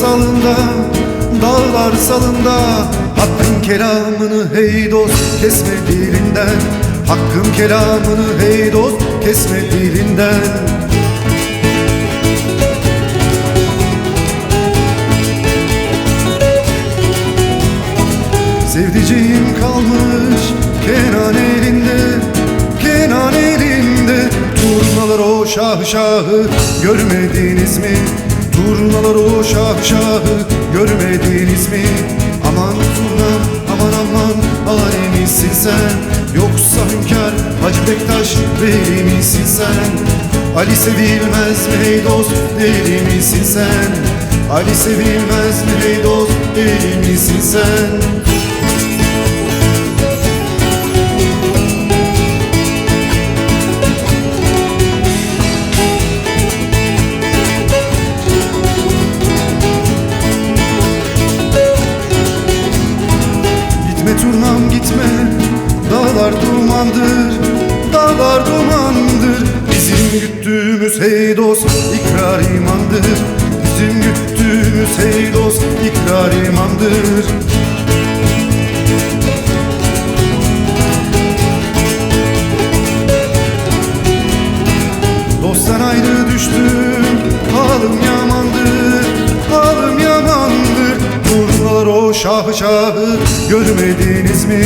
salında Dağlar salında. Hakkın kelamını hey dost kesme dilinden. Hakkın kelamını hey dost kesme dilinden. Sevdiceğim şah şahı Görmediniz mi? Turnalar o şah şahı Görmediniz mi? Aman turna aman aman Alemisin sen Yoksa hünkâr Hacı Bektaş Veli misin sen? Ali sevilmez mi hey dost Deli misin sen? Ali sevilmez mi hey dost Deli misin sen? Turnam gitme. Dağlar dumandır Dağlar dumandır. Bizim güttüğümüz hey dost ikrar imandır. Bizim güttüğümüz hey dost ikrar imandır o şahı şahı Görmediniz mi?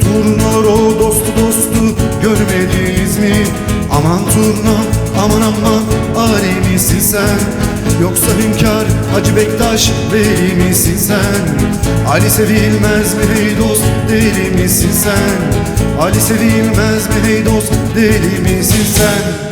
Turnalar o dostu dostu Görmediniz mi? Aman turna aman aman Ali misin sen? Yoksa hünkâr Hacı Bektaş Veli misin sen? Ali sevilmez mi hey dost deli misin sen? Ali sevilmez mi hey dost deli misin sen?